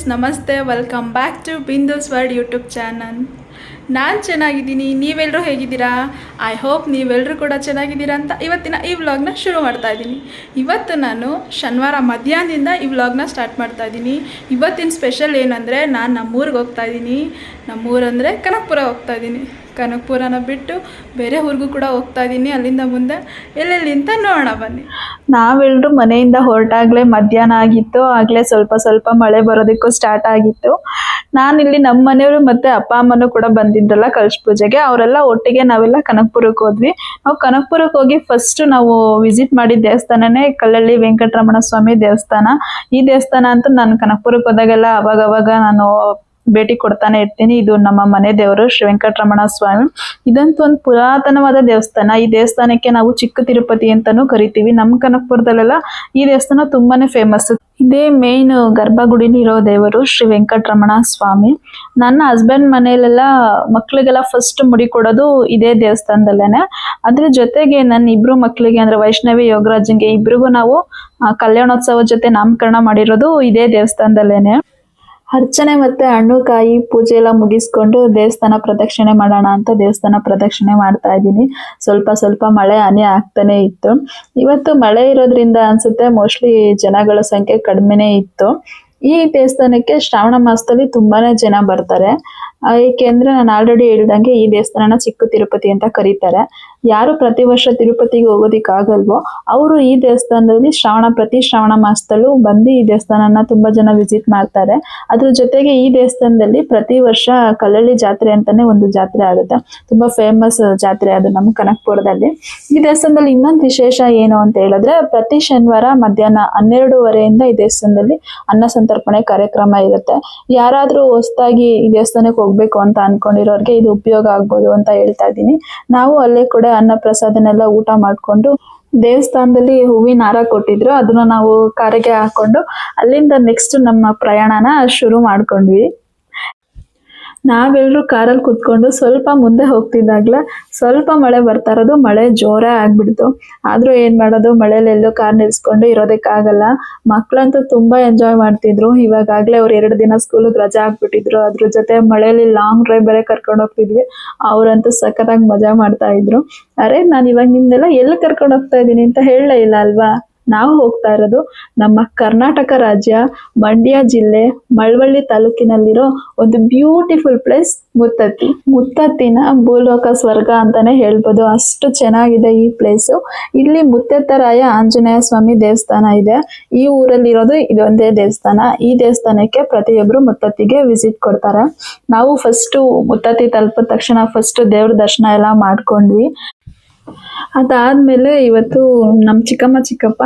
Friends ನಮಸ್ತೆ welcome back to Bindu's world YouTube channel ನಾನು ಚೆನ್ನಾಗಿದ್ದೀನಿ ನೀವೆಲ್ಲರೂ ಹೇಗಿದ್ದೀರಾ? ಐ ಹೋಪ್ ನೀವೆಲ್ಲರೂ ಕೂಡ ಚೆನ್ನಾಗಿದ್ದೀರಾ ಅಂತ ಇವತ್ತಿನ ಈ ವ್ಲಾಗ್ನ ಶುರು ಮಾಡ್ತಾ ಇದ್ದೀನಿ. ಇವತ್ತು ನಾನು ಶನಿವಾರ ಮಧ್ಯಾಹ್ನದಿಂದ ಈ ವ್ಲಾಗ್ನ ಸ್ಟಾರ್ಟ್ ಮಾಡ್ತಾ ಇದ್ದೀನಿ. ಇವತ್ತಿನ ಸ್ಪೆಷಲ್ ಏನಂದರೆ ನಾನು ನಮ್ಮೂರಿಗೆ ಹೋಗ್ತಾ ಇದ್ದೀನಿ. ನಮ್ಮೂರಂದರೆ ಕನಕಪುರ ಹೋಗ್ತಾ ಇದ್ದೀನಿ. ಕನಕಪುರನ ಬಿಟ್ಟು ಬೇರೆ ಊರಿಗೂ ಕೂಡ ಹೋಗ್ತಾ ಇದ್ದೀನಿ ಅಲ್ಲಿಂದ ಮುಂದೆ ಎಲ್ಲೆಲ್ಲಿ ಅಂತ ನೋಡೋಣ, ಬನ್ನಿ. ನಾವೆಲ್ಲರೂ ಮನೆಯಿಂದ ಹೊರಟಾಗಲೇ ಮಧ್ಯಾಹ್ನ ಆಗಿತ್ತು. ಆಗಲೇ ಸ್ವಲ್ಪ ಸ್ವಲ್ಪ ಮಳೆ ಬರೋದಕ್ಕೂ ಸ್ಟಾರ್ಟ್ ಆಗಿತ್ತು. ನಾನಿಲ್ಲಿ ನಮ್ಮ ಮನೆಯವರು ಮತ್ತು ಅಪ್ಪ ಅಮ್ಮನೂ ಕೂಡ ಬಂದಿದ್ರಲ್ಲ ಕಲಶ ಪೂಜೆಗೆ. ಅವರೆಲ್ಲ ಒಟ್ಟಿಗೆ ನಾವೆಲ್ಲ ಕನಕಪುರಕ್ಕೆ ಹೋದ್ವಿ. ನಾವು ಕನಕಪುರಕ್ಕೆ ಹೋಗಿ ಫಸ್ಟ್ ನಾವು ವಿಸಿಟ್ ಮಾಡಿದ ದೇವಸ್ಥಾನನೇ ಕಲ್ಲಳ್ಳಿ ವೆಂಕಟರಮಣ ಸ್ವಾಮಿ ದೇವಸ್ಥಾನ. ಈ ದೇವಸ್ಥಾನ ಅಂತೂ ನಾನು ಕನಕಪುರಕ್ಕೆ ಹೋದಾಗೆಲ್ಲ ಅವಾಗ ನಾನು ಭೇಟಿ ಕೊಡ್ತಾನೆ ಇರ್ತೀನಿ. ಇದು ನಮ್ಮ ಮನೆ ದೇವರು ಶ್ರೀ ವೆಂಕಟರಮಣ ಸ್ವಾಮಿ. ಇದಂತೂ ಒಂದು ಪುರಾತನವಾದ ದೇವಸ್ಥಾನ. ಈ ದೇವಸ್ಥಾನಕ್ಕೆ ನಾವು ಚಿಕ್ಕ ತಿರುಪತಿ ಅಂತಾನೂ ಕರಿತೀವಿ. ನಮ್ಮ ಕನಕಪುರದಲ್ಲೆಲ್ಲ ಈ ದೇವಸ್ಥಾನ ತುಂಬಾನೇ ಫೇಮಸ್ ಇದೇ ಮೇನ್ ಗರ್ಭಗುಡಿಲಿರೋ ದೇವರು ಶ್ರೀ ವೆಂಕಟರಮಣ ಸ್ವಾಮಿ. ನನ್ನ ಹಸ್ಬೆಂಡ್ ಮನೆಯಲ್ಲೆಲ್ಲ ಮಕ್ಳಿಗೆಲ್ಲ ಫಸ್ಟ್ ಮುಡಿ ಕೊಡೋದು ಇದೇ ದೇವಸ್ಥಾನದಲ್ಲೇನೆ. ಅದ್ರ ಜೊತೆಗೆ ನನ್ನ ಇಬ್ರು ಮಕ್ಕಳಿಗೆ ಅಂದ್ರೆ ವೈಷ್ಣವಿ ಯೋಗರಾಜನ್ಗೆ ಇಬ್ರಿಗೂ ನಾವು ಕಲ್ಯಾಣೋತ್ಸವ ಜೊತೆ ನಾಮಕರಣ ಮಾಡಿರೋದು ಇದೇ ದೇವಸ್ಥಾನದಲ್ಲೇನೆ. ಅರ್ಚನೆ ಮತ್ತೆ ಹಣ್ಣು ಕಾಯಿ ಪೂಜೆ ಎಲ್ಲ ಮುಗಿಸ್ಕೊಂಡು ದೇವಸ್ಥಾನ ಪ್ರದಕ್ಷಿಣೆ ಮಾಡೋಣ ಅಂತ ದೇವಸ್ಥಾನ ಪ್ರದಕ್ಷಿಣೆ ಮಾಡ್ತಾ ಇದ್ದೀನಿ. ಸ್ವಲ್ಪ ಸ್ವಲ್ಪ ಮಳೆ ಹಾನಿ ಆಗ್ತಾನೆ ಇತ್ತು. ಇವತ್ತು ಮಳೆ ಇರೋದ್ರಿಂದ ಅನ್ಸುತ್ತೆ ಮೋಸ್ಟ್ಲಿ ಜನಗಳ ಸಂಖ್ಯೆ ಕಡಿಮೆನೇ ಇತ್ತು. ಈ ದೇವಸ್ಥಾನಕ್ಕೆ ಶ್ರಾವಣ ಮಾಸದಲ್ಲಿ ತುಂಬಾನೇ ಜನ ಬರ್ತಾರೆ. ಏಕೆಂದ್ರೆ ನಾನು ಆಲ್ರೆಡಿ ಹೇಳ್ದಂಗೆ ಈ ದೇವಸ್ಥಾನನ ಚಿಕ್ಕ ತಿರುಪತಿ ಅಂತ ಕರೀತಾರೆ. ಯಾರು ಪ್ರತಿ ವರ್ಷ ತಿರುಪತಿಗೆ ಹೋಗೋದಿಕ್ಕಾಗಲ್ವೋ, ಅವರು ಈ ದೇವಸ್ಥಾನದಲ್ಲಿ ಶ್ರಾವಣ, ಪ್ರತಿ ಶ್ರಾವಣ ಮಾಸದಲ್ಲೂ ಬಂದು ಈ ದೇವಸ್ಥಾನನ ತುಂಬಾ ಜನ ವಿಸಿಟ್ ಮಾಡ್ತಾರೆ. ಅದ್ರ ಜೊತೆಗೆ ಈ ದೇವಸ್ಥಾನದಲ್ಲಿ ಪ್ರತಿ ವರ್ಷ ಕಲ್ಲಳ್ಳಿ ಜಾತ್ರೆ ಅಂತಾನೆ ಒಂದು ಜಾತ್ರೆ ಆಗುತ್ತೆ. ತುಂಬಾ ಫೇಮಸ್ ಜಾತ್ರೆ ಅದು ನಮ್ಮ ಕನಕಪುರದಲ್ಲಿ. ಈ ದೇವಸ್ಥಾನದಲ್ಲಿ ಇನ್ನೊಂದು ವಿಶೇಷ ಏನು ಅಂತ ಹೇಳಿದ್ರೆ, ಪ್ರತಿ ಶನಿವಾರ ಮಧ್ಯಾಹ್ನ ಹನ್ನೆರಡುವರೆಯಿಂದ ಈ ದೇವಸ್ಥಾನದಲ್ಲಿ ಅನ್ನ ಸಂತರ್ಪಣೆ ಕಾರ್ಯಕ್ರಮ ಇರುತ್ತೆ. ಯಾರಾದ್ರೂ ಹೊಸದಾಗಿ ಈ ದೇವಸ್ಥಾನಕ್ಕೆ ಹೋಗ್ಬೇಕು ಅಂತ ಅನ್ಕೊಂಡಿರೋರ್ಗೆ ಇದು ಉಪಯೋಗ ಆಗ್ಬೋದು ಅಂತ ಹೇಳ್ತಾ ಇದ್ದೀನಿ. ನಾವು ಅಲ್ಲೇ ಕೂಡ ಅನ್ನ ಪ್ರಸಾದನೆಲ್ಲ ಊಟ ಮಾಡ್ಕೊಂಡು ದೇವಸ್ಥಾನದಲ್ಲಿ ಹೂವಿನ ಹಾರ ಕೊಟ್ಟಿದ್ರು. ಅದನ್ನ ನಾವು ಕಾರಿಗೆ ಹಾಕೊಂಡು ಅಲ್ಲಿಂದ ನೆಕ್ಸ್ಟ್ ನಮ್ಮ ಪ್ರಯಾಣನ ಶುರು ಮಾಡ್ಕೊಂಡ್ವಿ. ನಾವೆಲ್ಲರೂ ಕಾರಲ್ಲಿ ಕುತ್ಕೊಂಡು ಸ್ವಲ್ಪ ಮುಂದೆ ಹೋಗ್ತಿದ್ದಾಗ್ಲೇ ಸ್ವಲ್ಪ ಮಳೆ ಬರ್ತಾ ಇರೋದು ಮಳೆ ಜೋರೇ ಆಗ್ಬಿಡ್ತು. ಆದ್ರೂ ಏನ್ ಮಾಡೋದು? ಮಳೆಯಲ್ಲಿ ಎಲ್ಲೋ ಕಾರ್ ನಿಲ್ಸ್ಕೊಂಡು ಇರೋದಕ್ಕಾಗಲ್ಲ. ಮಕ್ಕಳಂತೂ ತುಂಬಾ ಎಂಜಾಯ್ ಮಾಡ್ತಿದ್ರು. ಇವಾಗಾಗ್ಲೇ ಅವ್ರು ಎರಡು ದಿನ ಸ್ಕೂಲಿಗೆ ರಜಾ ಹಾಕ್ಬಿಟ್ಟಿದ್ರು ಅದ್ರ ಜೊತೆ ಮಳೆಯಲ್ಲಿ ಲಾಂಗ್ ಡ್ರೈವ್ ಬೇರೆ ಕರ್ಕೊಂಡು ಹೋಗ್ತಿದ್ವಿ. ಅವ್ರಂತೂ ಸಖತ್ತಾಗಿ ಮಜಾ ಮಾಡ್ತಾ ಇದ್ರು. ಅರೆ, ನಾನು ಇವಾಗ ನಿಮ್ದೆಲ್ಲ ಎಲ್ಲಿ ಕರ್ಕೊಂಡು ಹೋಗ್ತಾ ಇದ್ದೀನಿ ಅಂತ ಹೇಳಲೇ ಇಲ್ಲ ಅಲ್ವಾ? ನಾವು ಹೋಗ್ತಾ ಇರೋದು ನಮ್ಮ ಕರ್ನಾಟಕ ರಾಜ್ಯ, ಮಂಡ್ಯ ಜಿಲ್ಲೆ, ಮಳವಳ್ಳಿ ತಾಲೂಕಿನಲ್ಲಿರೋ ಒಂದು ಬ್ಯೂಟಿಫುಲ್ ಪ್ಲೇಸ್ ಮುತ್ತತ್ತಿ. ಮುತ್ತತ್ತಿನ ಭೂಲೋಕ ಸ್ವರ್ಗ ಅಂತಾನೆ ಹೇಳ್ಬೋದು. ಅಷ್ಟು ಚೆನ್ನಾಗಿದೆ ಈ ಪ್ಲೇಸು ಇಲ್ಲಿ ಮುತ್ತೆತ್ತರಾಯ ಆಂಜನೇಯ ಸ್ವಾಮಿ ದೇವಸ್ಥಾನ ಇದೆ. ಈ ಊರಲ್ಲಿರೋದು ಇದೊಂದೇ ದೇವಸ್ಥಾನ. ಈ ದೇವಸ್ಥಾನಕ್ಕೆ ಪ್ರತಿಯೊಬ್ರು ಮುತ್ತತ್ತಿಗೆ ವಿಸಿಟ್ ಕೊಡ್ತಾರೆ. ನಾವು ಫಸ್ಟು ಮುತ್ತತ್ತಿ ತಲುಪಿದ ತಕ್ಷಣ ಫಸ್ಟ್ ದೇವ್ರ ದರ್ಶನ ಎಲ್ಲ ಮಾಡ್ಕೊಂಡ್ವಿ. ಅದಾದ್ಮೇಲೆ ಇವತ್ತು ನಮ್ಮ ಚಿಕ್ಕಮ್ಮ ಚಿಕ್ಕಪ್ಪ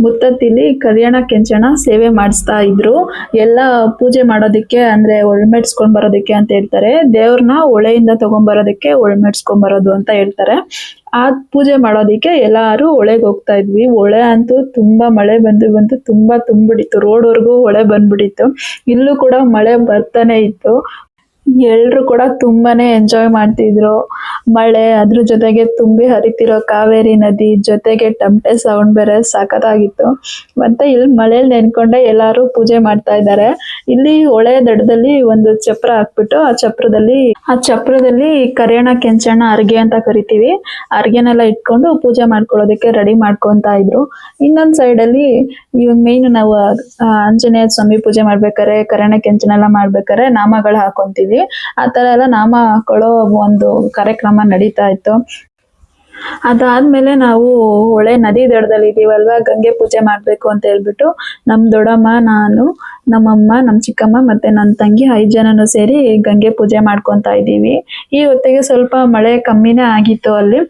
ಮುತ್ತತ್ತಿಲಿ ಕಲ್ಯಾಣ ಕೆಂಚಣ ಸೇವೆ ಮಾಡಿಸ್ತಾ ಇದ್ರು. ಎಲ್ಲ ಪೂಜೆ ಮಾಡೋದಕ್ಕೆ ಅಂದ್ರೆ ಒಳ್ಮೆಡ್ಸ್ಕೊಂಡ್ ಬರೋದಕ್ಕೆ ಅಂತ ಹೇಳ್ತಾರೆ. ದೇವ್ರನ್ನ ಒಳೆಯಿಂದ ತಗೊಂಬರೋದಕ್ಕೆ ಒಳ್ಮೆಡ್ಸ್ಕೊಂಡ್ ಬರೋದು ಅಂತ ಹೇಳ್ತಾರೆ. ಆ ಪೂಜೆ ಮಾಡೋದಕ್ಕೆ ಎಲ್ಲಾರು ಹೊಳೆಗೆ ಹೋಗ್ತಾ ಇದ್ವಿ. ಹೊಳೆ ಅಂತೂ ತುಂಬಾ ಮಳೆ ಬಂದು ಬಂದು ತುಂಬಾ ತುಂಬಿಡಿತ್ತು ರೋಡ್ವರೆಗೂ ಹೊಳೆ ಬಂದ್ಬಿಟ್ಟಿತ್ತು ಇಲ್ಲೂ ಕೂಡ ಮಳೆ ಬರ್ತಾನೆ ಇತ್ತು. ಎಲ್ರು ಕೂಡ ತುಂಬಾನೇ ಎಂಜಾಯ್ ಮಾಡ್ತಿದ್ರು. ಮಳೆ ಅದ್ರ ಜೊತೆಗೆ ತುಂಬಿ ಹರಿತಿರೋ ಕಾವೇರಿ ನದಿ ಜೊತೆಗೆ ಟಮಟೆ ಸೌಂಡ್ ಬೇರೆ ಸಖತ್ತಾಗಿತ್ತು ಮತ್ತೆ ಇಲ್ಲಿ ಮಳೆಯಲ್ಲಿ ನೆನ್ಕೊಂಡೆ ಎಲ್ಲಾರು ಪೂಜೆ ಮಾಡ್ತಾ ಇದ್ದಾರೆ ಇಲ್ಲಿ ಹೊಳೆ ದಡದಲ್ಲಿ ಒಂದು ಚಪ್ರ ಹಾಕ್ಬಿಟ್ಟು ಆ ಚಪ್ರದಲ್ಲಿ ಆ ಚಪ್ರದಲ್ಲಿ ಕರಿಯಣ ಕೆಂಚಣ್ಣ ಅರ್ಗೆ ಅಂತ ಕರಿತೀವಿ. ಅರ್ಗೆನೆಲ್ಲ ಇಟ್ಕೊಂಡು ಪೂಜೆ ಮಾಡ್ಕೊಳ್ಳೋದಕ್ಕೆ ರೆಡಿ ಮಾಡ್ಕೊಂತ ಇದ್ರು. ಇನ್ನೊಂದ್ ಸೈಡ್ ಅಲ್ಲಿ ಇವಾಗ ಮೇನ್ ನಾವು ಆಂಜನೇಯ ಸ್ವಾಮಿ ಪೂಜೆ ಮಾಡ್ಬೇಕಾರೆ ಕರೆಣ ಕೆಂಚನ ಎಲ್ಲ ಮಾಡ್ಬೇಕಾರೆ ನಾಮಗಳು ಹಾಕೊಂತೀವಿ. ಮಾಡ್ತೀವಿ. ಆ ಥರ ಎಲ್ಲ ನಾಮ ಹಾಕೊಳ್ಳೋ ಒಂದು ಕಾರ್ಯಕ್ರಮ ನಡೀತಾ ಇತ್ತು. ಅದಾದ್ಮೇಲೆ ನಾವು ಹೊಳೆ ನದಿ ದಡದಲ್ಲಿ ಇದೀವಲ್ವ, ಗಂಗೆ ಪೂಜೆ ಮಾಡ್ಬೇಕು ಅಂತ ಹೇಳ್ಬಿಟ್ಟು ನಮ್ ದೊಡ್ಡಮ್ಮ, ನಾನು, ನಮ್ಮಮ್ಮ, ನಮ್ ಚಿಕ್ಕಮ್ಮ ಮತ್ತೆ ನನ್ನ ತಂಗಿ ಐದು ಜನನು ಸೇರಿ ಗಂಗೆ ಪೂಜೆ ಮಾಡ್ಕೊತಾ ಇದ್ದೀವಿ. ಈ ಹೊತ್ತಿಗೆ ಸ್ವಲ್ಪ ಮಳೆ ಕಮ್ಮಿನೇ ಆಗಿತ್ತು ಅಲ್ಲಿ.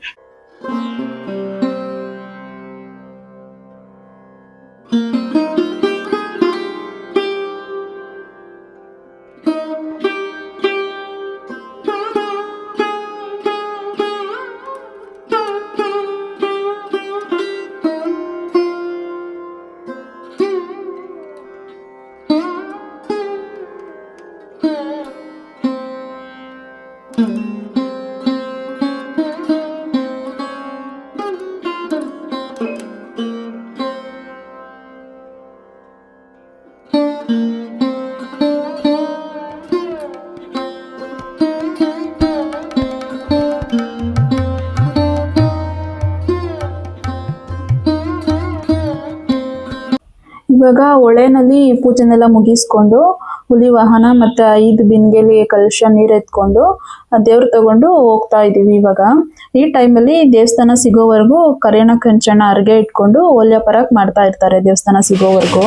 ಇವಾಗ ಹೊಳೆನಲ್ಲಿ ಪೂಜೆನೆಲ್ಲ ಮುಗಿಸ್ಕೊಂಡು ಹುಲಿ ವಾಹನ ಮತ್ತೆ ಐದು ಬಿಂದಿಗೆಲಿ ಕಲಶ ನೀರು ಎತ್ಕೊಂಡು ದೇವ್ರು ತಗೊಂಡು ಹೋಗ್ತಾ ಇದೀವಿ ಇವಾಗ. ಈ ಟೈಮಲ್ಲಿ ದೇವಸ್ಥಾನ ಸಿಗೋವರೆಗೂ ಕರೆಣ ಕಂಚನ ಅರ್ಗೆ ಇಟ್ಕೊಂಡು ಓಲ್ಯ ಪರಾಕ್ ಮಾಡ್ತಾ ಇರ್ತಾರೆ ದೇವಸ್ಥಾನ ಸಿಗೋವರೆಗೂ.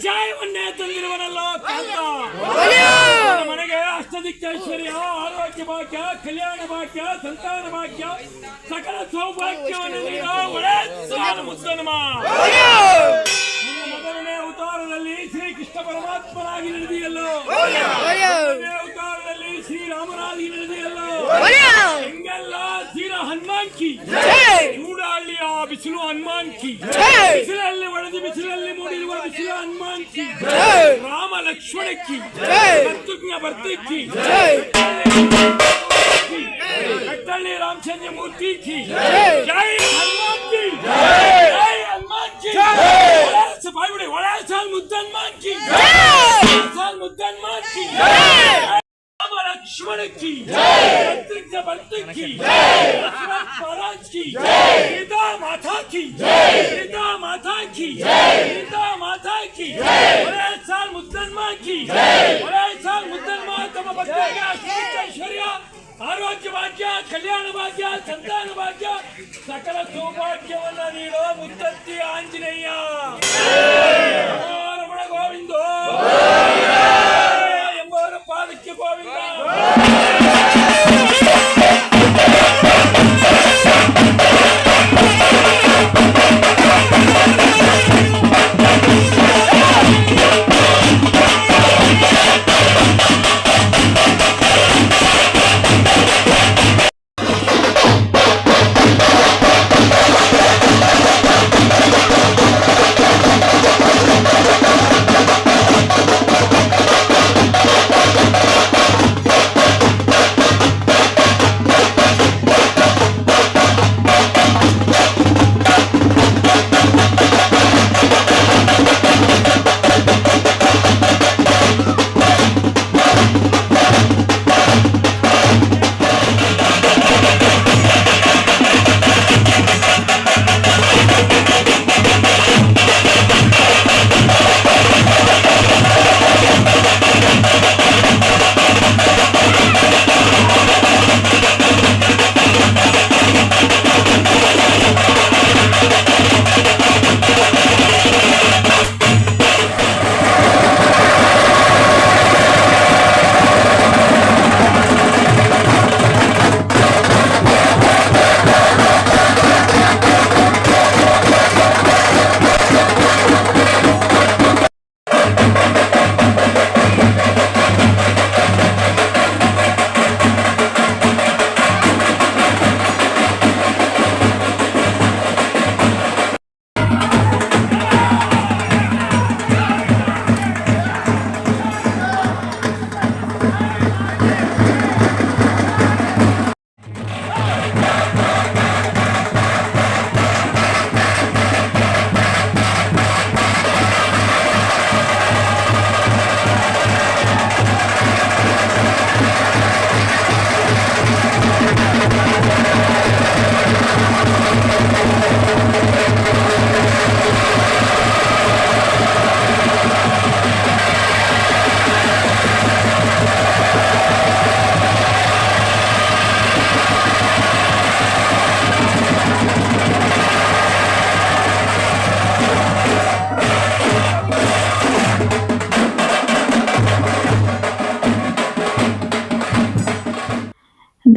ಕಜ್ಜಾಯವನ್ನೇ ತಂದಿರುವನಲ್ಲೋ ಕಾಂತ ಮನೆಗೆ ಅಷ್ಟದಿಕ್ಕೈಶ್ವರ್ಯ ಆರೋಗ್ಯ ಭಾಗ್ಯ ಕಲ್ಯಾಣ ಭಾಗ್ಯ ಸಂತಾನ ಭಾಗ್ಯ ಸಕಲ ಸೌಭಾಗ್ಯವನ್ನು ಮುದ್ದನುಮ ನಿನ್ನ ಮೊದಲನೇ ಅವತಾರದಲ್ಲಿ ಶ್ರೀಕೃಷ್ಣ ಪರಮಾತ್ಮನಾಗಿ ನಡೆದಿಯಲ್ಲೋ? ಮೊದಲನೇ ಅವತಾರದಲ್ಲಿ ಶ್ರೀರಾಮನಾಗಿ ನಡೆದಿಯಲ್ಲೋ? ಹೆಂಗೆಲ್ಲ ತೀರ ಹನುಮಾನ್ಕಿ ಚೂಡಹಳ್ಳಿಯ ಬಿಸಿಲು ಹನುಮಾನ್ಕಿ ಬಿಸಿಲಲ್ಲಿ ಒಡೆದು ಬಿಸಿಲಲ್ಲಿ ಮೂಡಿರುವ ಬಿಸಿಲು ಹನುಮಾನ್ಕಿ ರಾಮ ಲಕ್ಷ್ಮಣಕ್ಕಿ ಕರ್ತುಜ್ಞ ಭರ್ತಕ್ಕಿ ಕಟ್ಟಳ್ಳಿ ರಾಮಚಂದ್ರ ಮೂರ್ತಿ ಕಿ ಜೈ ಹನುಮಾನ್ ಕಿ ಜೈ ಹನುಮಾನ್ ಕಿ ಒಳ್ಳೆ ಬಾಯ್ಬಿಡಿ ಒಳ್ಳೆ ಸಾಲ್ ಮುದ್ದನ್ಮಾನ್ ಕಿ ಸಾಲ್ ಮುದ್ದನ್ಮಾನ್ ಕಿ ರಾಮ ಲಕ್ಷ್ಮಣ ಕಿ ಕರ್ತುಜ್ಞ ಭರ್ತಕ್ಕಿ ಸ್ವರಾಜ್ ಕಿ ಗೀತಾ ಮಾತಾ ಕಿ ಗೀತಾ ಮಾತಾ ಕಿ ಗೀತಾ ಮಾತಾ ಕಿ ಒಳ್ಳೆ ಸಾಲ್ ಮುದ್ದನ್ಮಾನ್ ಕಿ ಒಳ್ಳೆ ಸಾಲ್ ಮುದ್ದನ್ಮಾನ್ ತಮ್ಮ ಭಕ್ತರಿಗೆ ಐಶ್ವರ್ಯ ಆರೋಗ್ಯ ಭಾಗ್ಯ ಕಲ್ಯಾಣ ಭಾಗ್ಯ ಸಂತಾನ ಭಾಗ್ಯ ಸಕಲ ಸೌಭಾಗ್ಯವನ್ನ ನೀಡೋ ಮುತ್ತತ್ತಿ ಆಂಜನೇಯ ಓ ರಮಣ ಗೋವಿಂದೋ ಎಂಬವರ ಪಾದಕ್ಕೆ ಗೋವಿಂದ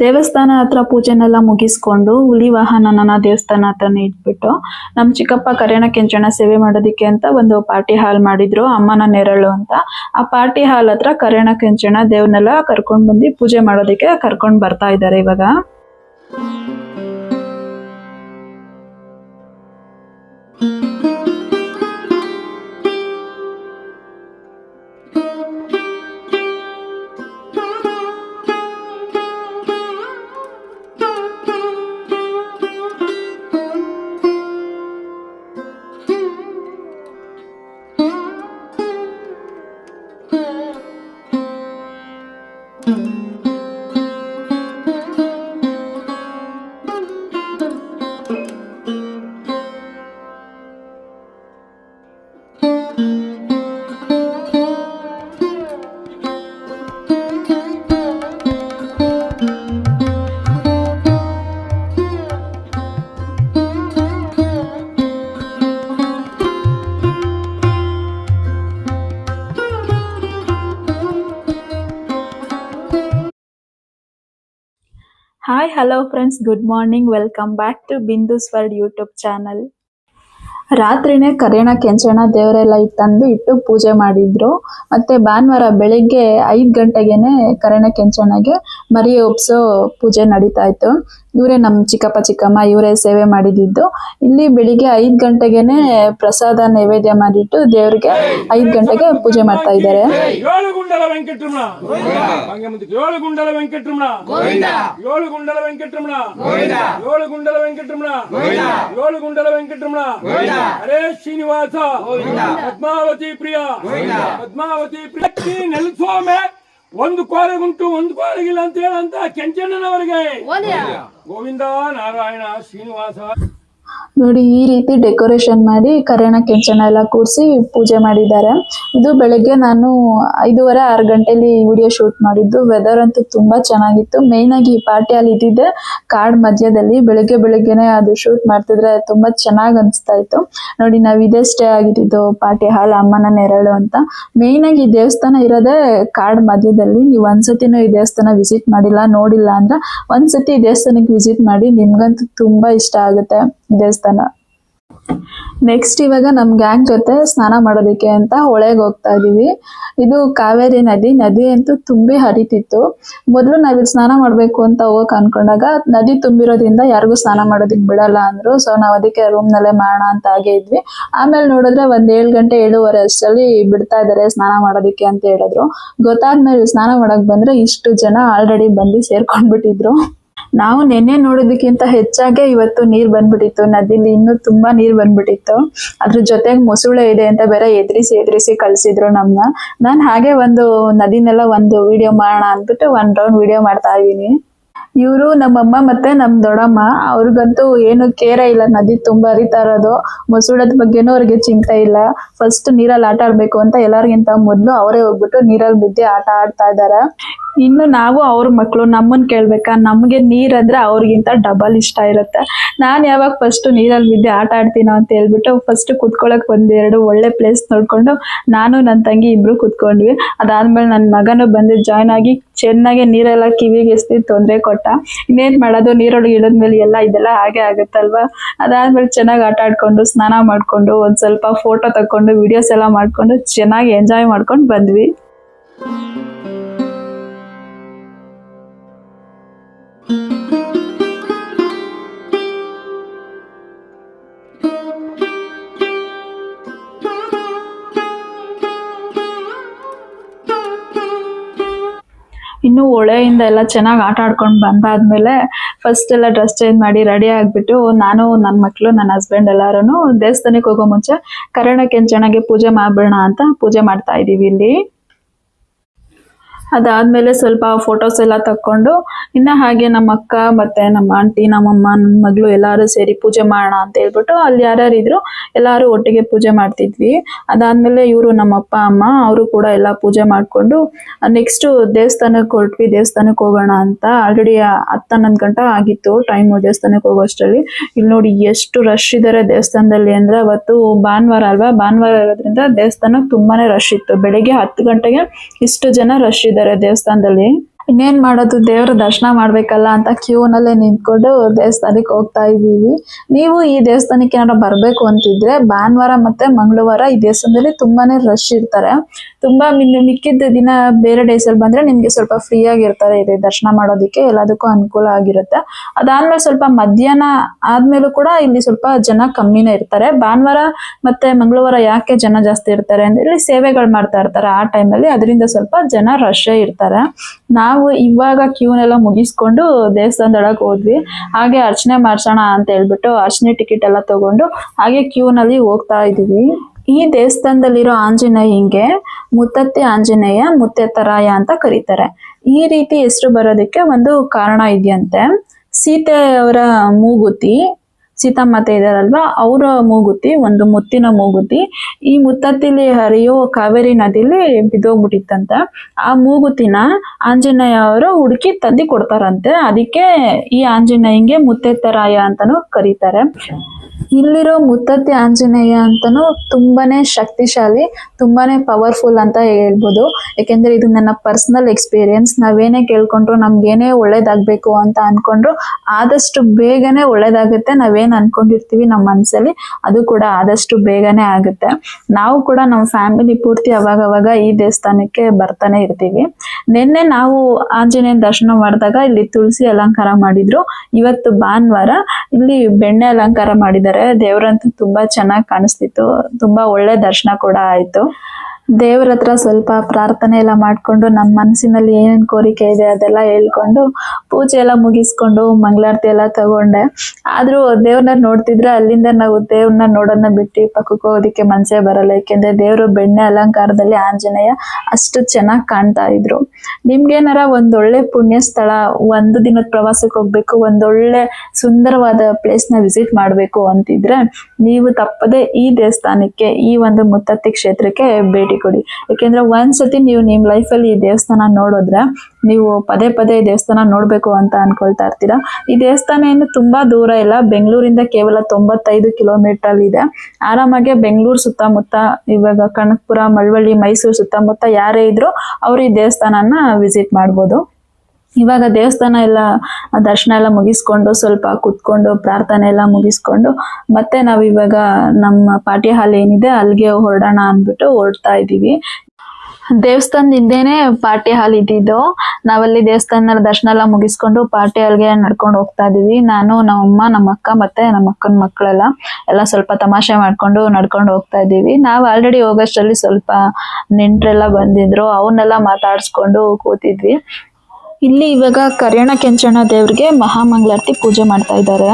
ದೇವಸ್ಥಾನ ಹತ್ರ ಪೂಜೆನೆಲ್ಲ ಮುಗಿಸ್ಕೊಂಡು ಹುಲಿ ವಾಹನನ ದೇವಸ್ಥಾನ ಹತ್ರನೇ ಇಟ್ಬಿಟ್ಟು ನಮ್ಮ ಚಿಕ್ಕಪ್ಪ ಕರೆಣ ಕೆಂಚಣ ಸೇವೆ ಮಾಡೋದಕ್ಕೆ ಅಂತ ಒಂದು ಪಾರ್ಟಿ ಹಾಲ್ ಮಾಡಿದ್ರು, ಅಮ್ಮನ ನೆರಳು ಅಂತ. ಆ ಪಾರ್ಟಿ ಹಾಲ್ ಹತ್ರ ಕರೆಣ ಕೆಂಚಣ ದೇವ್ರನ್ನೆಲ್ಲ ಕರ್ಕೊಂಡು ಬಂದು ಪೂಜೆ ಮಾಡೋದಕ್ಕೆ ಕರ್ಕೊಂಡು ಬರ್ತಾ ಇದ್ದಾರೆ ಇವಾಗ. Hello friends good morning welcome back to Bindu's world YouTube channel ರಾತ್ರಿನೇ ಕರೆಣ ಕೆಂಚಣ ದೇವರೆಲ್ಲ ತಂದು ಇಟ್ಟು ಪೂಜೆ ಮಾಡಿದ್ರು. ಮತ್ತೆ ಭಾನುವಾರ ಬೆಳಿಗ್ಗೆ ಐದು ಗಂಟೆಗೆನೆ ಕರೆಣ ಕೆಂಚಣಗೆ ಮರಿ ಒಪ್ಸೋ ಪೂಜೆ ನಡೀತಾ ಇತ್ತು. ಇವರೇ ನಮ್ಮ ಚಿಕ್ಕಪ್ಪ ಚಿಕ್ಕಮ್ಮ ಇವರೇ ಸೇವೆ ಮಾಡಿದ್ದು. ಇಲ್ಲಿ ಬೆಳಿಗ್ಗೆ ಐದು ಗಂಟೆಗೆನೆ ಪ್ರಸಾದ ನೈವೇದ್ಯ ಮಾಡಿಟ್ಟು ದೇವರಿಗೆ ಐದು ಗಂಟೆಗೆ ಪೂಜೆ ಮಾಡ್ತಾ ಇದ್ದಾರೆ. ಏಳು ಗುಂಡಲ ವೆಂಕಟರಮಣ. ಏಳು ಗುಂಡಲ ವೆಂಕಟರಮಣ. ಏಳು ಗುಂಡಲ ವೆಂಕಟರಮಣ. ಏಳು ಗುಂಡಲ ವೆಂಕಟರಮಣ. ಏಳು ಗುಂಡಲ ವೆಂಕಟರಮಣ. ಹರೇ ಶ್ರೀನಿವಾಸ. ಪದ್ಮಾವತಿ ಪ್ರಿಯ. ಪದ್ಮಾವತಿ ಪ್ರಿಯ. ನೆಲಸ್ವಾಮಿ ಒಂದು ಕೋಲೆಗುಂಟು ಒಂದು ಕೋಲೆಗಿಲ್ಲ ಅಂತ ಹೇಳಂತ ಕೆಂಚಣ್ಣನವರಿಗೆ. ಗೋವಿಂದ ನಾರಾಯಣ ಶ್ರೀನಿವಾಸ. ನೋಡಿ, ಈ ರೀತಿ ಡೆಕೋರೇಷನ್ ಮಾಡಿ ಕರೆಣ ಕೆಂಚನ ಎಲ್ಲ ಕೂರಿಸಿ ಪೂಜೆ ಮಾಡಿದ್ದಾರೆ. ಇದು ಬೆಳಗ್ಗೆ ನಾನು ಐದೂವರೆ, ಆರು ಗಂಟೆಲಿ ವಿಡಿಯೋ ಶೂಟ್ ಮಾಡಿದ್ದು. ವೆದರ್ ಅಂತೂ ತುಂಬಾ ಚೆನ್ನಾಗಿತ್ತು. ಮೇಯ್ನ್ ಆಗಿ ಈ ಪಾರ್ಟಿ ಅಲ್ಲಿ ಇದ್ದಿದ್ದೆ. ಕಾಡ್ ಮಧ್ಯದಲ್ಲಿ ಬೆಳಗ್ಗೆ ಬೆಳಗ್ಗೆನೆ ಅದು ಶೂಟ್ ಮಾಡ್ತಿದ್ರೆ ತುಂಬಾ ಚೆನ್ನಾಗಿ ಅನಿಸ್ತಾ ಇತ್ತು. ನೋಡಿ, ನಾವು ಇದೇ ಸ್ಟೇ ಆಗಿದ್ದು ಪಾರ್ಟಿ ಹಾಲ್ ಅಮ್ಮನ ನೆರಳು ಅಂತ. ಮೇಯ್ನ್ ಆಗಿ ಈ ದೇವಸ್ಥಾನ ಇರೋದೇ ಕಾಡ್ ಮಧ್ಯದಲ್ಲಿ. ನೀವು ಒಂದ್ಸತಿನೂ ಈ ದೇವಸ್ಥಾನ ವಿಸಿಟ್ ಮಾಡಿಲ್ಲ, ನೋಡಿಲ್ಲ ಅಂದ್ರೆ ಒಂದ್ಸತಿ ಈ ದೇವಸ್ಥಾನಕ್ಕೆ ವಿಸಿಟ್ ಮಾಡಿ ನಿಮ್ಗಂತೂ ತುಂಬಾ ಇಷ್ಟ ಆಗುತ್ತೆ. ದೇವಸ್ಥಾನ. ನೆಕ್ಸ್ಟ್ ಇವಾಗ ನಮ್ ಗ್ಯಾಂಗ್ ಜೊತೆ ಸ್ನಾನ ಮಾಡೋದಕ್ಕೆ ಅಂತ ಹೊಳೆಗೆ ಹೋಗ್ತಾ ಇದೀವಿ. ಇದು ಕಾವೇರಿ ನದಿ. ನದಿ ಅಂತೂ ತುಂಬಿ ಹರಿತಿತ್ತು. ಮೊದಲು ನಾವಿಲ್ಲಿ ಸ್ನಾನ ಮಾಡ್ಬೇಕು ಅಂತ ಹೋಗಕ್ ಅನ್ಕೊಂಡಾಗ ನದಿ ತುಂಬಿರೋದ್ರಿಂದ ಯಾರಿಗೂ ಸ್ನಾನ ಮಾಡೋದಕ್ಕೆ ಬಿಡಲ್ಲ ಅಂದ್ರು. ಸೊ ನಾವ್ ಅದಕ್ಕೆ ರೂಮ್ ನಲ್ಲೇ ಮಾಡೋಣ ಅಂತ ಹಾಗೆ ಇದ್ವಿ. ಆಮೇಲೆ ನೋಡಿದ್ರೆ ಒಂದ್ ಏಳು ಗಂಟೆ ಏಳುವರೆ ಅಷ್ಟರಲ್ಲಿ ಬಿಡ್ತಾ ಇದಾರೆ ಸ್ನಾನ ಮಾಡೋದಕ್ಕೆ ಅಂತ ಹೇಳಿದ್ರು. ಗೊತ್ತಾದ್ಮೇಲೆ ಸ್ನಾನ ಮಾಡಕ್ ಬಂದ್ರೆ ಇಷ್ಟು ಜನ ಆಲ್ರೆಡಿ ಬಂದು ಸೇರ್ಕೊಂಡ್ಬಿಟ್ಟಿದ್ರು. ನಾವು ನೆನ್ನೆ ನೋಡೋದಕ್ಕಿಂತ ಹೆಚ್ಚಾಗೆ ಇವತ್ತು ನೀರ್ ಬಂದ್ಬಿಟ್ಟಿತ್ತು. ನದಿಲಿ ಇನ್ನೂ ತುಂಬಾ ನೀರ್ ಬಂದ್ಬಿಟ್ಟಿತ್ತು. ಅದ್ರ ಜೊತೆಗೆ ಮೊಸುಳೆ ಇದೆ ಅಂತ ಬೇರೆ ಎದ್ರಿಸಿ ಎದ್ರಿಸಿ ಕಳ್ಸಿದ್ರು ನಮ್ನ. ನಾನ್ ಹಾಗೆ ಒಂದು ನದಿನೆಲ್ಲ ಒಂದು ವಿಡಿಯೋ ಮಾಡೋಣ ಅಂದ್ಬಿಟ್ಟು ಒಂದ್ ರೌಂಡ್ ವಿಡಿಯೋ ಮಾಡ್ತಾ ಇದೀನಿ ಇವರು ನಮ್ಮಮ್ಮ ಮತ್ತೆ ನಮ್ ದೊಡ್ಡಮ್ಮ, ಅವ್ರಿಗಂತೂ ಏನು ಕೇರೆ ಇಲ್ಲ. ನದಿ ತುಂಬಾ ಹರಿತಾ ಇರೋದು. ಮಸೂಡದ ಬಗ್ಗೆನೂ ಅವ್ರಿಗೆ ಚಿಂತೆ ಇಲ್ಲ. ಫಸ್ಟ್ ನೀರಲ್ಲಿ ಆಟ ಆಡ್ಬೇಕು ಅಂತ ಎಲ್ಲರಿಗಿಂತ ಮೊದ್ಲು ಅವರೇ ಹೋಗ್ಬಿಟ್ಟು ನೀರಲ್ಲಿ ಬಿದ್ದು ಆಟ ಆಡ್ತಾ ಇದ್ದಾರೆ ಇನ್ನು ನಾವು ಅವ್ರ ಮಕ್ಕಳು ನಮ್ಮನ್ ಕೇಳ್ಬೇಕಾ? ನಮ್ಗೆ ನೀರ್ ಅಂದ್ರೆ ಅವ್ರಿಗಿಂತ ಡಬಲ್ ಇಷ್ಟ ಇರುತ್ತೆ. ನಾನ್ ಯಾವಾಗ ಫಸ್ಟ್ ನೀರಲ್ಲಿ ಬಿದ್ದು ಆಟ ಆಡ್ತೀನ ಅಂತ ಹೇಳ್ಬಿಟ್ಟು ಫಸ್ಟ್ ಕುತ್ಕೊಳಕ್ ಒಂದೆರಡು ಒಳ್ಳೆ ಪ್ಲೇಸ್ ನೋಡ್ಕೊಂಡು ನಾನು ನನ್ನ ತಂಗಿ ಇಬ್ರು ಕುತ್ಕೊಂಡ್ವಿ. ಅದಾದ್ಮೇಲೆ ನನ್ನ ಮಗನು ಬಂದು ಜಾಯ್ನ್ ಆಗಿ ಚೆನ್ನಾಗಿ ನೀರೆಲ್ಲ ಕಿವಿಗೆ ಎಸ್ತಿ ತೊಂದರೆ ಕೊಟ್ಟ ಇನ್ನೇನ್ ಮಾಡೋದು? ನೀರೊಳಗೆ ಇಳಿದ್ಮೇಲೆ ಎಲ್ಲ ಇದೆಲ್ಲ ಹಾಗೆ ಆಗುತ್ತಲ್ವಾ? ಅದಾದ್ಮೇಲೆ ಚೆನ್ನಾಗಿ ಆಟ ಆಡ್ಕೊಂಡು, ಸ್ನಾನ ಮಾಡ್ಕೊಂಡು, ಒಂದ್ ಸ್ವಲ್ಪ ಫೋಟೋ ತಕೊಂಡು ವಿಡಿಯೋಸ್ ಎಲ್ಲ ಮಾಡ್ಕೊಂಡು, ಚೆನ್ನಾಗಿ ಎಂಜಾಯ್ ಮಾಡ್ಕೊಂಡು ಬಂದ್ವಿ. ಹೊಳೆಯಿಂದ ಎಲ್ಲ ಚೆನ್ನಾಗಿ ಆಟ ಆಡ್ಕೊಂಡು ಬಂದಾದ್ಮೇಲೆ ಫಸ್ಟ್ ಎಲ್ಲ ಡ್ರೆಸ್ ಚೇಂಜ್ ಮಾಡಿ ರೆಡಿ ಆಗಿಬಿಟ್ಟು ನಾನು ನನ್ನ ಮಕ್ಕಳು ನನ್ನ ಹಸ್ಬೆಂಡ್ ಎಲ್ಲರೂ ದೇವಸ್ಥಾನಕ್ಕೆ ಹೋಗೋ ಮುಂಚೆ ಕರಣಕ್ಕೆ ಚೆನ್ನಾಗಿ ಪೂಜೆ ಮಾಡ್ಬಿಡೋಣ ಅಂತ ಪೂಜೆ ಮಾಡ್ತಾ ಇದೀವಿ ಇಲ್ಲಿ. ಅದಾದ್ಮೇಲೆ ಸ್ವಲ್ಪ ಫೋಟೋಸ್ ಎಲ್ಲ ತಕ್ಕೊಂಡು, ಇನ್ನ ಹಾಗೆ ನಮ್ಮ ಅಕ್ಕ ಮತ್ತೆ ನಮ್ಮ ಆಂಟಿ ನಮ್ಮಮ್ಮ ನನ್ನ ಮಗಳು ಎಲ್ಲಾರು ಸೇರಿ ಪೂಜೆ ಮಾಡೋಣ ಅಂತ ಹೇಳ್ಬಿಟ್ಟು ಅಲ್ಲಿ ಯಾರ್ಯಾರು ಇದ್ರು ಎಲ್ಲಾರು ಒಟ್ಟಿಗೆ ಪೂಜೆ ಮಾಡ್ತಿದ್ವಿ. ಅದಾದ್ಮೇಲೆ ಇವರು ನಮ್ಮ ಅಪ್ಪ, ಅಮ್ಮ ಅವರು ಕೂಡ ಎಲ್ಲ ಪೂಜೆ ಮಾಡ್ಕೊಂಡು ನೆಕ್ಸ್ಟ್ ದೇವಸ್ಥಾನಕ್ಕೆ ಹೊರಟ್ವಿ. ದೇವಸ್ಥಾನಕ್ಕೆ ಹೋಗೋಣ ಅಂತ ಆಲ್ರೆಡಿ ಹನ್ನೊಂದು ಗಂಟೆ ಆಗಿತ್ತು ಟೈಮು ದೇವಸ್ಥಾನಕ್ಕೆ ಹೋಗೋ ಅಷ್ಟರಲ್ಲಿ ಇಲ್ಲಿ ನೋಡಿ ಎಷ್ಟು ರಶ್ ಇದ್ದಾರೆ ದೇವಸ್ಥಾನದಲ್ಲಿ ಅಂದ್ರೆ ಅವತ್ತು ಭಾನುವಾರ ಅಲ್ವಾ? ಭಾನುವಾರ ಇರೋದ್ರಿಂದ ದೇವಸ್ಥಾನಕ್ಕೆ ತುಂಬಾನೇ ರಶ್ ಇತ್ತು. ಬೆಳಿಗ್ಗೆ ಹತ್ತು ಗಂಟೆಗೆ ಇಷ್ಟು ಜನ ರಶ್ ಇದ್ದಾರೆ ದೇವಸ್ಥಾನದಲ್ಲಿ. ಇನ್ನೇನು ಮಾಡೋದು? ದೇವರ ದರ್ಶನ ಮಾಡಬೇಕಲ್ಲ ಅಂತ ಕ್ಯೂನಲ್ಲೇ ನಿಂತ್ಕೊಂಡು ದೇವಸ್ಥಾನಕ್ಕೆ ಹೋಗ್ತಾ ಇದ್ದೀವಿ. ನೀವು ಈ ದೇವಸ್ಥಾನಕ್ಕೆ ಏನಾರ ಬರಬೇಕು ಅಂತಿದ್ರೆ ಭಾನುವಾರ ಮತ್ತೆ ಮಂಗಳವಾರ ಈ ದೇವಸ್ಥಾನದಲ್ಲಿ ತುಂಬಾನೇ ರಶ್ ಇರ್ತಾರೆ. ತುಂಬ ಮಿಕ್ಕಿದ್ದ ದಿನ ಬೇರೆ ಡೇಸ್ ಅಲ್ಲಿ ಬಂದ್ರೆ ನಿಮಗೆ ಸ್ವಲ್ಪ ಫ್ರೀ ಆಗಿರ್ತಾರೆ ಇಲ್ಲಿ ದರ್ಶನ ಮಾಡೋದಕ್ಕೆ, ಎಲ್ಲದಕ್ಕೂ ಅನುಕೂಲ ಆಗಿರುತ್ತೆ. ಅದಾದ್ಮೇಲೆ ಸ್ವಲ್ಪ ಮಧ್ಯಾಹ್ನ ಆದ್ಮೇಲೂ ಕೂಡ ಇಲ್ಲಿ ಸ್ವಲ್ಪ ಜನ ಕಮ್ಮಿನೇ ಇರ್ತಾರೆ. ಭಾನುವಾರ ಮತ್ತೆ ಮಂಗಳವಾರ ಯಾಕೆ ಜನ ಜಾಸ್ತಿ ಇರ್ತಾರೆ ಅಂದ್ರೆ ಇಲ್ಲಿ ಸೇವೆಗಳು ಮಾಡ್ತಾ ಇರ್ತಾರೆ ಆ ಟೈಮಲ್ಲಿ ಅದರಿಂದ ಸ್ವಲ್ಪ ಜನ ರಶ್ ಇರ್ತಾರೆ. ನಾವು ಇವಾಗ ಕ್ಯೂನೆಲ್ಲ ಮುಗಿಸ್ಕೊಂಡು ದೇವಸ್ಥಾನದೊಳಗೆ ಹೋದ್ವಿ. ಹಾಗೆ ಅರ್ಚನೆ ಮಾಡ್ಸೋಣ ಅಂತ ಹೇಳ್ಬಿಟ್ಟು ಅರ್ಚನೆ ಟಿಕೆಟ್ ಎಲ್ಲ ತಗೊಂಡು ಹಾಗೆ ಕ್ಯೂನಲ್ಲಿ ಹೋಗ್ತಾ ಇದೀವಿ. ಈ ದೇವಸ್ಥಾನದಲ್ಲಿರೋ ಆಂಜನೇಯಂಗೆ ಮುತ್ತತ್ತಿ ಆಂಜನೇಯ ಮುತ್ತೆತ್ತರಾಯ ಅಂತ ಕರೀತಾರೆ. ಈ ರೀತಿ ಹೆಸರು ಬರೋದಕ್ಕೆ ಒಂದು ಕಾರಣ ಇದೆಯಂತೆ. ಸೀತೆ ಅವರ ಮೂಗುತಿ ಸೀತಾಮಾತೆ ಇದಾರಲ್ವಾ, ಅವರ ಮೂಗುತಿ, ಒಂದು ಮುತ್ತಿನ ಮೂಗುತಿ. ಈ ಮುತ್ತತ್ತಿಲಿ ಹರಿಯೋ ಕಾವೇರಿ ನದಿಲಿ ಬಿದ್ದೋಗ್ಬಿಟ್ಟಿತ್ತಂತೆ. ಆ ಮೂಗುತಿನ ಆಂಜನೇಯ ಅವರು ಹುಡುಕಿ ತಂದಿ ಕೊಡ್ತಾರಂತೆ. ಅದಕ್ಕೆ ಈ ಆಂಜನೇಯಂಗೆ ಮುತ್ತೆತ್ತರಾಯ ಅಂತಾನೂ ಕರೀತಾರೆ. ಇಲ್ಲಿರೋ ಮುತ್ತತ್ತಿ ಆಂಜನೇಯ ಅಂತನೂ ತುಂಬಾನೇ ಶಕ್ತಿಶಾಲಿ, ತುಂಬಾನೇ ಪವರ್ಫುಲ್ ಅಂತ ಹೇಳ್ಬೋದು. ಯಾಕೆಂದ್ರೆ ಇದು ನನ್ನ ಪರ್ಸನಲ್ ಎಕ್ಸ್ಪೀರಿಯನ್ಸ್ ನಾವೇನೇ ಕೇಳ್ಕೊಂಡ್ರು ನಮ್ಗೇನೇ ಒಳ್ಳೇದಾಗಬೇಕು ಅಂತ ಅನ್ಕೊಂಡ್ರು, ಆದಷ್ಟು ಬೇಗನೆ ಒಳ್ಳೇದಾಗುತ್ತೆ. ನಾವೇನು ಅನ್ಕೊಂಡಿರ್ತೀವಿ ನಮ್ಮ ಮನಸ್ಸಲ್ಲಿ ಅದು ಕೂಡ ಆದಷ್ಟು ಬೇಗನೆ ಆಗುತ್ತೆ. ನಾವು ಕೂಡ ನಮ್ಮ ಫ್ಯಾಮಿಲಿ ಪೂರ್ತಿ ಅವಾಗವಾಗ ಈ ದೇವಸ್ಥಾನಕ್ಕೆ ಬರ್ತಾನೆ ಇರ್ತೀವಿ. ನಿನ್ನೆ ನಾವು ಆಂಜನೇಯನ ದರ್ಶನ ಮಾಡಿದಾಗ ಇಲ್ಲಿ ತುಳಸಿ ಅಲಂಕಾರ ಮಾಡಿದ್ರು. ಇವತ್ತು ಭಾನುವಾರ ಇಲ್ಲಿ ಬೆಣ್ಣೆ ಅಲಂಕಾರ ಮಾಡಿದ್ದಾರೆ. ದೇವರಂತೂ ತುಂಬಾ ಚೆನ್ನಾಗಿ ಕಾಣಿಸ್ತಿತ್ತು. ತುಂಬಾ ಒಳ್ಳೆ ದರ್ಶನ ಕೂಡ ಆಯ್ತು. ದೇವ್ರ ಹತ್ರ ಸ್ವಲ್ಪ ಪ್ರಾರ್ಥನೆ ಎಲ್ಲ ಮಾಡ್ಕೊಂಡು ನಮ್ಮ ಮನಸ್ಸಿನಲ್ಲಿ ಏನೇನು ಕೋರಿಕೆ ಇದೆ ಅದೆಲ್ಲ ಹೇಳ್ಕೊಂಡು ಪೂಜೆ ಎಲ್ಲ ಮುಗಿಸ್ಕೊಂಡು ಮಂಗಳಾರತಿ ಎಲ್ಲ ತಗೊಂಡೆ. ಆದ್ರೂ ದೇವ್ರನ್ನ ನೋಡ್ತಿದ್ರೆ ಅಲ್ಲಿಂದ ನಾವು ದೇವ್ರನ್ನ ನೋಡೋದನ್ನ ಬಿಟ್ಟು ಪಕ್ಕಕ್ಕೆ ಹೋಗೋದಕ್ಕೆ ಮನ್ಸೇ ಬರಲ್ಲ. ಯಾಕೆಂದ್ರೆ ದೇವರು ಬೆಣ್ಣೆ ಅಲಂಕಾರದಲ್ಲಿ ಆಂಜನೇಯ ಅಷ್ಟು ಚೆನ್ನಾಗಿ ಕಾಣ್ತಾ ಇದ್ರು. ನಿಮ್ಗೇನಾರ ಒಂದೊಳ್ಳೆ ಪುಣ್ಯ ಸ್ಥಳ ಒಂದು ದಿನದ ಪ್ರವಾಸಕ್ಕೆ ಹೋಗ್ಬೇಕು, ಒಂದೊಳ್ಳೆ ಸುಂದರವಾದ ಪ್ಲೇಸ್ನ ವಿಸಿಟ್ ಮಾಡಬೇಕು ಅಂತಿದ್ರೆ ನೀವು ತಪ್ಪದೆ ಈ ದೇವಸ್ಥಾನಕ್ಕೆ, ಈ ಒಂದು ಮುತ್ತತ್ತಿ ಕ್ಷೇತ್ರಕ್ಕೆ ಭೇಟಿ ಕೊಡಿ. ಯಾಕೆಂದ್ರೆ ಒಂದ್ಸತಿ ನೀವು ನಿಮ್ಮ ಲೈಫಲ್ಲಿ ಈ ದೇವಸ್ಥಾನ ನೋಡಿದ್ರೆ ನೀವು ಪದೇ ಪದೇ ಈ ದೇವಸ್ಥಾನ ನೋಡಬೇಕು ಅಂತ ಅನ್ಕೊಳ್ತಾ ಇರ್ತೀರಾ. ಈ ದೇವಸ್ಥಾನ ಏನು ತುಂಬಾ ದೂರ ಇಲ್ಲ. ಬೆಂಗಳೂರಿಂದ ಕೇವಲ ತೊಂಬತ್ತೈದು ಕಿಲೋಮೀಟರ್ ಇದೆ. ಆರಾಮಾಗಿ ಬೆಂಗಳೂರು ಸುತ್ತಮುತ್ತ, ಇವಾಗ ಕನಕಪುರ, ಮಳವಳ್ಳಿ, ಮೈಸೂರು ಸುತ್ತಮುತ್ತ ಯಾರೇ ಇದ್ರು ಅವ್ರು ಈ ದೇವಸ್ಥಾನನ ವಿಸಿಟ್ ಮಾಡ್ಬೋದು. ಇವಾಗ ದೇವಸ್ಥಾನ ಎಲ್ಲ, ದರ್ಶನ ಎಲ್ಲ ಮುಗಿಸ್ಕೊಂಡು ಸ್ವಲ್ಪ ಕುತ್ಕೊಂಡು, ಪ್ರಾರ್ಥನೆ ಎಲ್ಲ ಮುಗಿಸ್ಕೊಂಡು, ಮತ್ತೆ ನಾವು ಇವಾಗ ನಮ್ಮ ಪಾರ್ಟಿ ಹಾಲ್ ಏನಿದೆ ಅಲ್ಲಿಗೆ ಹೊರಡೋಣ ಅಂದ್ಬಿಟ್ಟು ಹೊರಡ್ತಾ ಇದ್ದೀವಿ. ದೇವಸ್ಥಾನದ ಹಿಂದೆನೆ ಪಾರ್ಟಿ ಹಾಲ್ ಇದ್ದಿದ್ದು ನಾವಲ್ಲಿ ದೇವಸ್ಥಾನ ದರ್ಶನ ಎಲ್ಲ ಮುಗಿಸ್ಕೊಂಡು ಪಾರ್ಟಿ ಹಾಲ್ಗೆ ನಡ್ಕೊಂಡು ಹೋಗ್ತಾ ಇದೀವಿ ನಾನು, ನಮ್ಮಮ್ಮ ನಮ್ಮ ಅಕ್ಕ ಮತ್ತೆ ನಮ್ಮ ಅಕ್ಕನ ಮಕ್ಕಳೆಲ್ಲ ಎಲ್ಲ ಸ್ವಲ್ಪ ತಮಾಷೆ ಮಾಡ್ಕೊಂಡು ನಡ್ಕೊಂಡು ಹೋಗ್ತಾ ಇದೀವಿ ನಾವು ಆಲ್ರೆಡಿ ಹೋಗೋಷ್ಟರಲ್ಲಿ ಸ್ವಲ್ಪ ನೆಂಟ್ರೆಲ್ಲ ಬಂದಿದ್ರು. ಅವನ್ನೆಲ್ಲ ಮಾತಾಡ್ಸ್ಕೊಂಡು ಕೂತಿದ್ವಿ. ಇಲ್ಲಿ ಇವಾಗ ಕರ್ಯಣ ಕೆಂಚಣ್ಣ ದೇವ್ರಿಗೆ ಮಹಾಮಂಗಳಾರತಿ ಪೂಜೆ ಮಾಡ್ತಾ ಇದ್ದಾರೆ.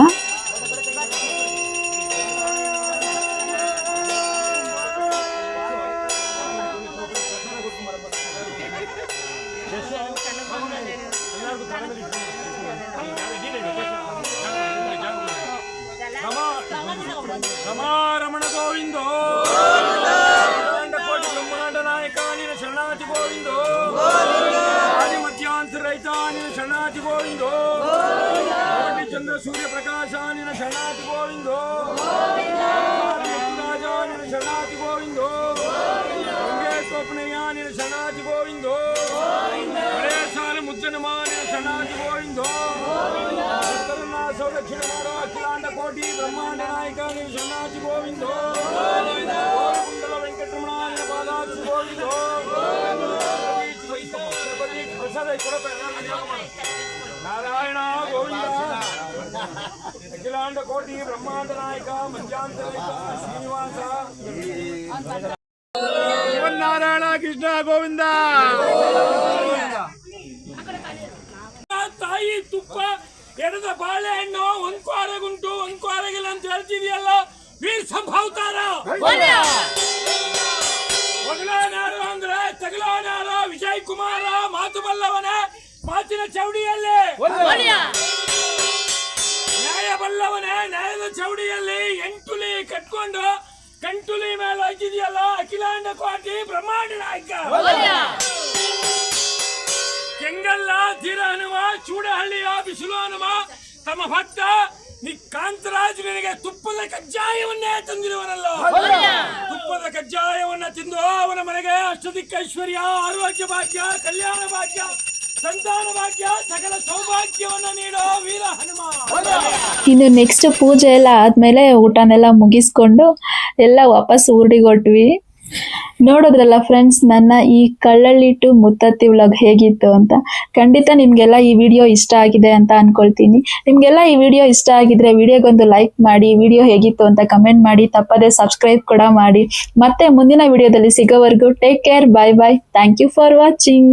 ನಾರಾಯಣ ಗೋವಿಂದ. ಅಖಿಲಾಂಡ ಕೋಟಿ ಬ್ರಹ್ಮಾಂಡ ನಾಯಕ ಮಧ್ಯಾಂತರ ಶ್ರೀನಿವಾಸ. ನಾರಾಯಣ ಕೃಷ್ಣ ಗೋವಿಂದ. ತಾಯಿ ತುಪ್ಪ ಎಡದ ಬಾಳೆಹಣ್ಣು ಒಂದ್ ಕ್ವಾರಗುಂಟು ಒಂದ್ ಕ್ವಾರಗಿಲ್ಲ ಅಂತ ಹೇಳ್ತಿದೆಯಲ್ಲ ವೀರ್ ಸಂಭಾವತಾರ ಮೊದಲನಾರು ಅಂದ್ರೆ ತಗಲನಾರ ವಿಜಯ್ ಕುಮಾರ ಮಾತು ಬಲ್ಲವನ ಮಾತಿನ ಚೌಡಿಯಲ್ಲಿ. ನ್ಯಾಯ ಬಲ್ಲವನೇ ನ್ಯಾಯದ ಚೌಡಿಯಲ್ಲಿ ಎಂಟುಲಿ ಕಟ್ಕೊಂಡು ಕಂಟುಲಿ ಮೇಲೆ ಹಾಕಿದೆಯಲ್ಲ ಅಖಿಲಾಂಡ ಕೋಟಿ ಬ್ರಹ್ಮಾಂಡ ನಾಯಕ. ಕೆಂಗಲ್ಲ ತೀರ ಹನುಮ ಚೂಡಹಳ್ಳಿಯ ಬಿಸಿಲು ಹನುಮ ತಮ್ಮ ಭಕ್ತ ನಿ ಕಾಂತರಾಜ್ ನಿನಗೆ ತುಪ್ಪದ ಕಜ್ಜಾಯವನ್ನೇ ತಂದಿರುವನಲ್ಲ? ತುಪ್ಪದ ಕಜ್ಜಾಯವನ್ನ ತಿಂದು ಅವನ ಮನೆಗೆ ಅಷ್ಟದಿಕ್ಕ ಐಶ್ವರ್ಯ ಆರೋಗ್ಯ ಭಾಗ್ಯ ಕಲ್ಯಾಣ ಭಾಗ್ಯ ಸಂತಾನ ಭಾಗ್ಯ ಸಕಲ ಸೌಭಾಗ್ಯವನ್ನ ನೀಡೋ ವೀರ ಹನುಮ ಇನ್ನು ನೆಕ್ಸ್ಟ್ ಪೂಜೆ ಎಲ್ಲ ಆದ್ಮೇಲೆ ಊಟನೆಲ್ಲ ಮುಗಿಸ್ಕೊಂಡು ಎಲ್ಲ ವಾಪಸ್ ಊರಿಗೆ ಹೊಟ್ವಿ ನೋಡಿದ್ರಲ್ಲ ಫ್ರೆಂಡ್ಸ್ ನನ್ನ ಈ ಕಳ್ಳಳ್ಳಿ ಟು ಮುತ್ತತ್ತಿ ವ್ಲಾಗ್ ಹೇಗಿತ್ತು ಅಂತ. ಖಂಡಿತ ನಿಮಗೆಲ್ಲ ಈ ವಿಡಿಯೋ ಇಷ್ಟ ಆಗಿದೆ ಅಂತ ಅನ್ಕೊಳ್ತೀನಿ. ನಿಮಗೆಲ್ಲ ಈ ವಿಡಿಯೋ ಇಷ್ಟ ಆಗಿದ್ರೆ ವಿಡಿಯೋಗೊಂದು ಲೈಕ್ ಮಾಡಿ ವಿಡಿಯೋ ಹೇಗಿತ್ತು ಅಂತ ಕಮೆಂಟ್ ಮಾಡಿ, ತಪ್ಪದೆ ಸಬ್ಸ್ಕ್ರೈಬ್ ಕೂಡ ಮಾಡಿ. ಮತ್ತೆ ಮುಂದಿನ ವಿಡಿಯೋದಲ್ಲಿ ಸಿಗೋವರೆಗೂ take care bye bye thank you for watching